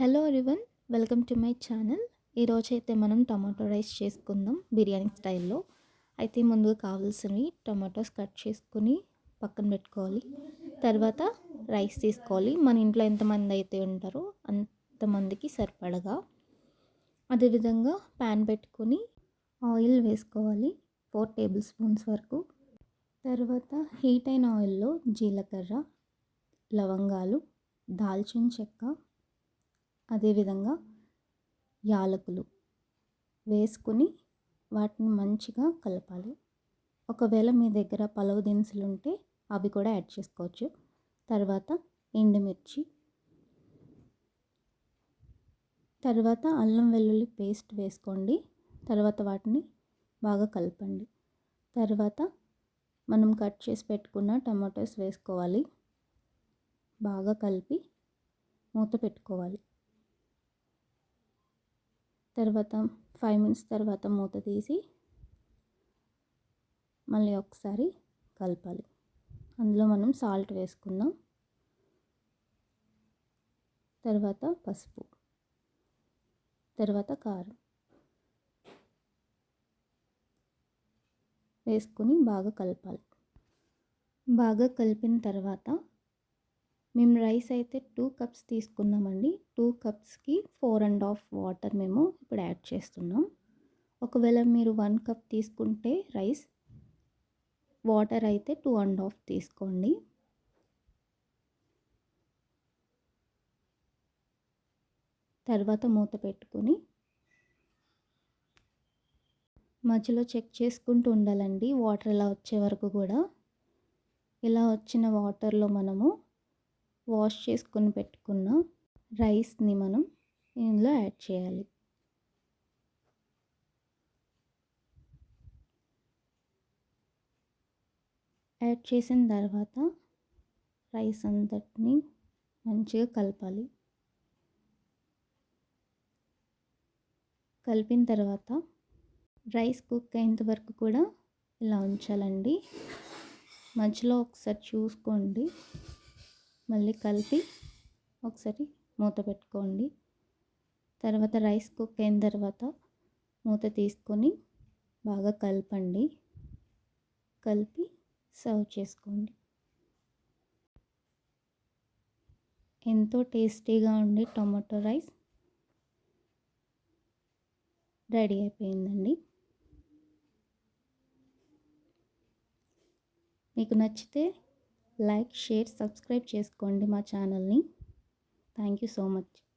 Hello రివన్ welcome to my channel ఈరోజు అయితే మనం టమాటో రైస్ చేసుకుందాం బిర్యానీ స్టైల్లో. అయితే ముందుగా కావాల్సినవి టమాటోస్ కట్ చేసుకుని పక్కన పెట్టుకోవాలి. తర్వాత రైస్ తీసుకోవాలి. మన ఇంట్లో ఎంతమంది అయితే ఉంటారో అంతమందికి సరిపడగా. అదేవిధంగా ప్యాన్ పెట్టుకొని ఆయిల్ వేసుకోవాలి. ఫోర్ టేబుల్ స్పూన్స్ వరకు. తర్వాత హీట్ అయిన ఆయిల్లో జీలకర్ర లవంగాలు దాల్చిన చెక్క అదేవిధంగా యాలకులు వేసుకుని వాటిని మంచిగా కలపాలి. ఒకవేళ మీ దగ్గర పలవ దినుసులు ఉంటే అవి కూడా యాడ్ చేసుకోవచ్చు. తర్వాత ఎండుమిర్చి తర్వాత అల్లం వెల్లుల్లి పేస్ట్ వేసుకోండి. తర్వాత వాటిని బాగా కలపండి. తర్వాత మనం కట్ చేసి పెట్టుకున్న టమాటోస్ వేసుకోవాలి. బాగా కలిపి మూత పెట్టుకోవాలి. తర్వాత ఫైవ్ మినిట్స్ తర్వాత మూత తీసి మళ్ళీ ఒకసారి కలపాలి. అందులో మనం సాల్ట్ వేసుకుందాం. తర్వాత పసుపు తర్వాత కారం వేసుకొని బాగా కలపాలి. బాగా కలిపిన తర్వాత మేము రైస్ అయితే టూ కప్స్ తీసుకున్నామండి. టూ కప్స్కి ఫోర్ అండ్ హాఫ్ వాటర్ మేము ఇప్పుడు యాడ్ చేస్తున్నాం. ఒకవేళ మీరు వన్ కప్ తీసుకుంటే రైస్ వాటర్ అయితే టూ అండ్ హాఫ్ తీసుకోండి. తర్వాత మూత పెట్టుకొని మధ్యలో చెక్ చేసుకుంటూ ఉండాలండి. వాటర్ ఇలా వచ్చే వరకు కూడా. ఇలా వచ్చిన వాటర్లో మనము వాష్ చేసుకొని పెట్టుకున్న రైస్ని మనం ఇందులో యాడ్ చేయాలి. యాడ్ చేసిన తర్వాత రైస్ అంతటిని మంచిగా కలపాలి. కలిపిన తర్వాత రైస్ కుక్ అయ్యేంత వరకు కూడా ఇలా ఉంచాలండి. మధ్యలో ఒకసారి చూసుకోండి. మళ్ళీ కలిపి ఒకసారి మూత పెట్టుకోండి. తర్వాత రైస్ కుక్ అయిన తర్వాత మూత తీసుకొని బాగా కలపండి. కలిపి సర్వ్ చేసుకోండి. ఎంతో టేస్టీగా ఉండి టొమాటో రైస్ రెడీ అయిపోయిందండి. మీకు నచ్చితే లైక్ షేర్ సబ్స్క్రైబ్ చేసుకోండి మా ఛానల్ని. Thank you so much.